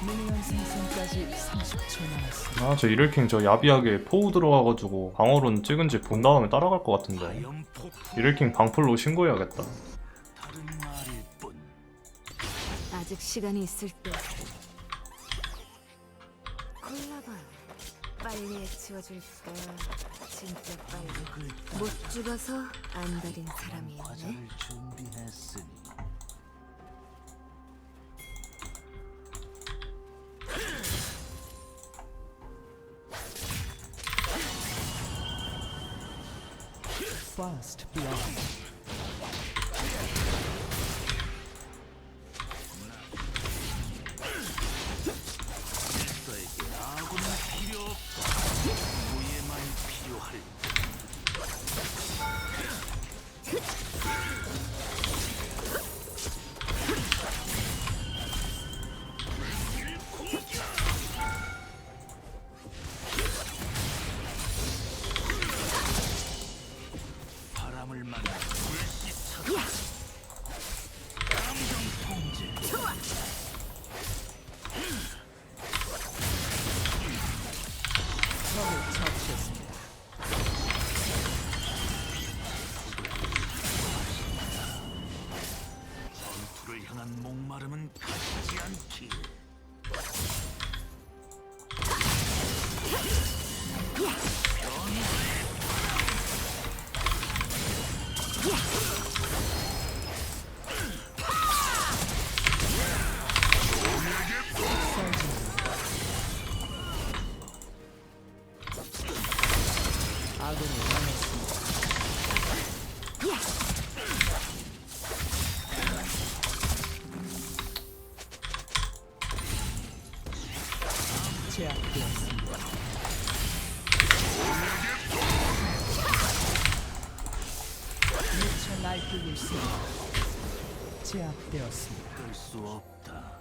미니언 생성까지 30초 남았습니다. 아 저 이를킹 저 야비하게 포우 들어가가지고 방어론 찍은지 본 다음에 따라갈 것 같은데. 이를킹 방풀로 신고해야겠다. 아직 시간이 있을 때. 골라봐 빨리 지워줄까 진짜 빨리. 못 죽어서 안달인 사람이 있네 First blood. 제압되었습니다. 끌수 없다.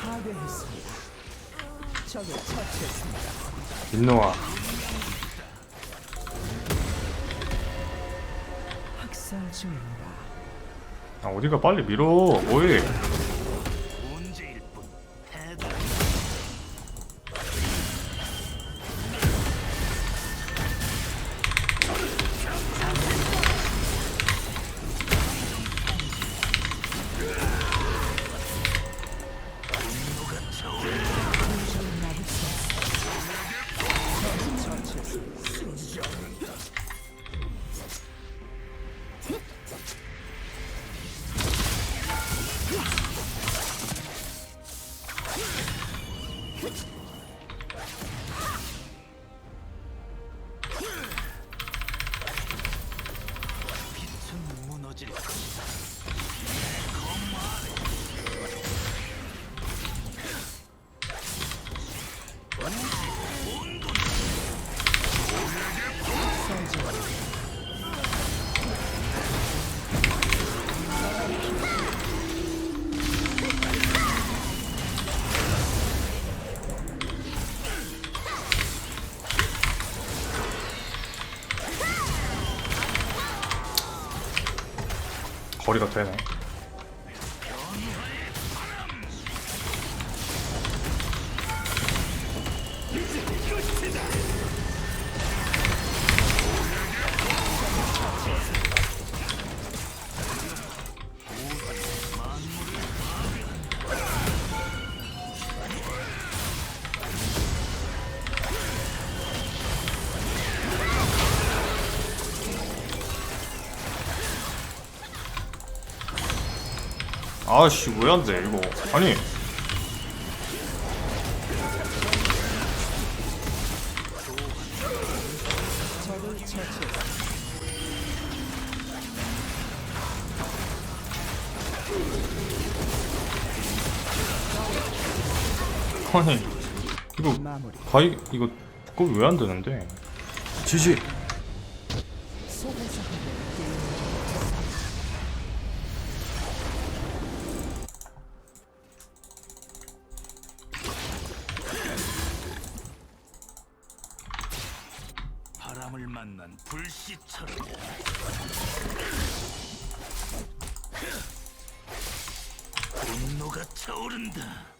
파괴했습니다. 적을 처치했습니다. 민노아 학살 중입니다. 아 어디가 빨리 밀어 뭐해 거리가 되네 아씨 왜 안 돼 이거 아니. 아니 이거. 가이 이거 그거 왜 안 되는데 지지 분노가 차오른다.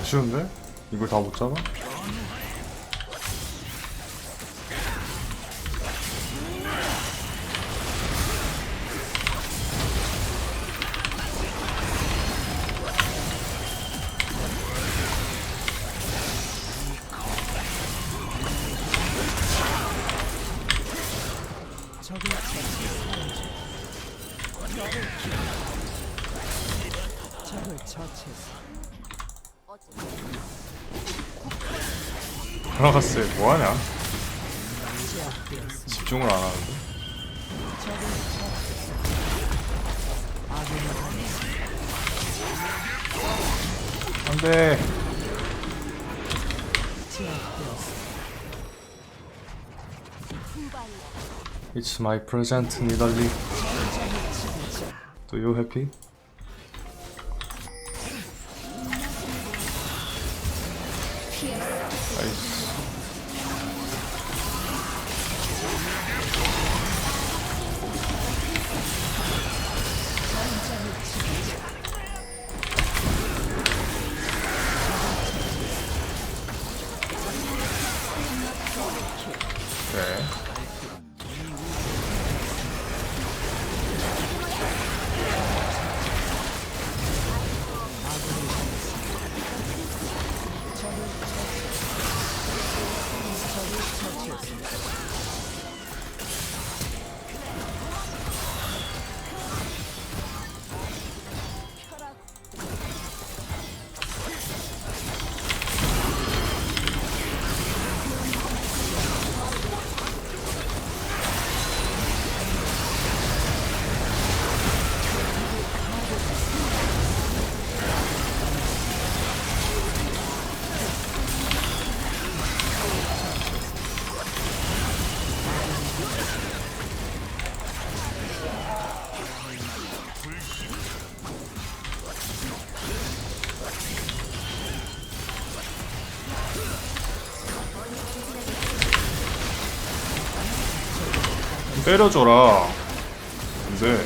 아쉬운데? 이걸 다 못 잡아? 적을 처치했어. 돌아갔어요. 뭐하냐? 집중을 안 하는데. 안 돼. It's my present, 니달리. Do you happy? 아이씨. 때려줘라. 근데